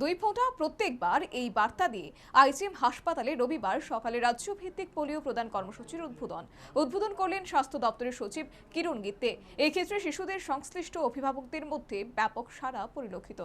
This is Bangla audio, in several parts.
দুই ফোঁটা প্রত্যেকবার এই বার্তা দিয়ে আইজিএম হাসপাতালে রবিবার সকালে রাজ্যভিত্তিক পোলিও প্রদান কর্মসূচির উদ্বোধন। উদ্বোধন করলেন স্বাস্থ্য দপ্তরের সচিব কিরণ গিত্তে। এক্ষেত্রে শিশুদের সংশ্লিষ্ট অভিভাবকদের মধ্যে ব্যাপক সাড়া পরিলক্ষিত।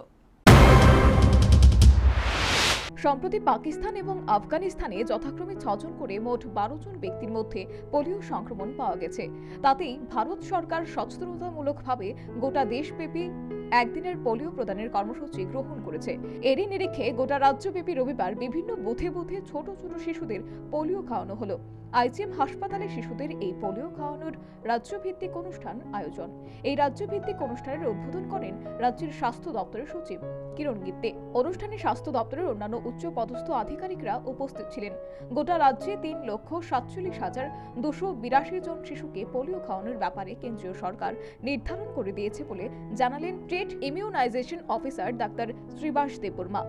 সম্প্রতি পাকিস্তান এবং আফগানিস্তানে যথাক্রমে ছজন করে মোট বারো জন ব্যক্তির মধ্যে পোলিও সংক্রমণ পাওয়া গেছে। তাতেই ভারত সরকার সচেতনতামূলকভাবে গোটা দেশব্যাপী একদিনের পোলিও প্রদানের কর্মসূচি গ্রহণ করেছে। এরই নিরিখে গোটা রাজ্যব্যাপী রবিবার বিভিন্ন বুথে বুথে ছোট ছোট শিশুদের পোলিও খাওয়ানো হলো। আইজিএম হাসপাতালে শিশুদের এই পোলিও খাওয়ানোর রাজ্যভিত্তিক অনুষ্ঠান আয়োজন। এই রাজ্যভিত্তিক অনুষ্ঠানের উদ্বোধন করেন রাজ্যের স্বাস্থ্য দপ্তরের সচিব কিরণ গিত্তে। অনুষ্ঠানে স্বাস্থ্য দপ্তরের অন্যান্য উচ্চ পদস্থ আধিকারিকরা উপস্থিত ছিলেন। গোটা রাজ্যে তিন লক্ষ সাতচল্লিশ হাজার দুশো বিরাশি জন শিশুকে পোলিও খাওয়ানোর ব্যাপারে কেন্দ্রীয় সরকার নির্ধারণ করে দিয়েছে বলে জানালেন state immunization officer doctor Sribas Debbarma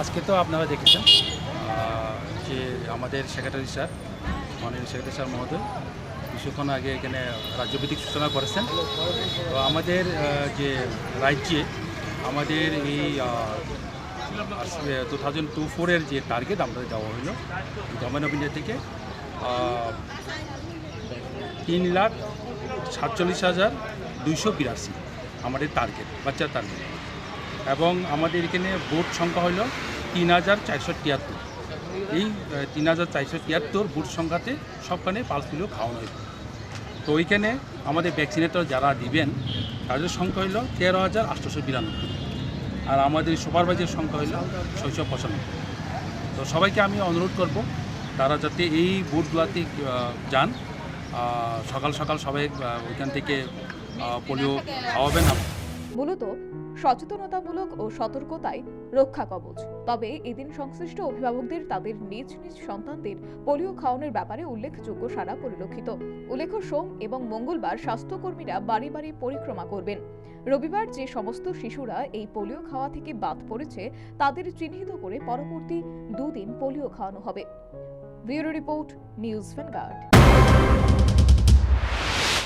আজকে তো আপনারা দেখেছেন যে আমাদের সেক্রেটারি স্যার মাননীয় সেক্রেটারি স্যার মহোদয়, কিছুক্ষণ আগে এখানে রাজ্যভিত্তিক সূচনা করেছেন। তো আমাদের যে রাজ্যে আমাদের এই টু থাউজেন্ড টু ফোরের যে টার্গেট আমাদের দেওয়া হলো গভর্নমেন্ট অফ ইন্ডিয়া থেকে তিন লাখ সাতচল্লিশ হাজার দুইশো বিরাশি। আমাদের টার্গেট বাচ্চার টার্গেট এবং আমাদের এখানে বুথ সংখ্যা হলো তিন হাজার চারশো তিয়াত্তর। এই তিন হাজার চারশো তিয়াত্তর বুথ সংখ্যাতে সবখানে পালস পিলিও খাওয়ানো হয়েছে। তো ওইখানে আমাদের ভ্যাকসিনেটর যারা দিবেন তাদের সংখ্যা হলো তেরো হাজার আটশোশো বিরানব্বই। আর আমাদের সুপারভাইজার সংখ্যা হলো ছয়শো পঁচানব্বই। তো সবাইকে আমি অনুরোধ করব তারা যাতে এই বুথগুলোতে আহ, যান। সকাল সকাল সবাই ওইখান থেকে পোলিও খাওয়াবেন মূলত সচেতনতামূলক ও সতর্কতায় রক্ষা কবচ। তবে এদিন সংশ্লিষ্ট অভিভাবকদের তাদের নিজ নিজ সন্তানদের পোলিও খাওয়ানোর ব্যাপারে উল্লেখযোগ্য সারা পরিলক্ষিত। উল্লেখ্য, সোম এবং মঙ্গলবার স্বাস্থ্যকর্মীরা বাড়ি বাড়ি পরিক্রমা করবেন। রবিবার যে সমস্ত শিশুরা এই পোলিও খাওয়া থেকে বাদ পড়েছে, তাদের চিহ্নিত করে পরবর্তী দুদিন পোলিও খাওয়ানো হবে। Bureau report, News Vanguard.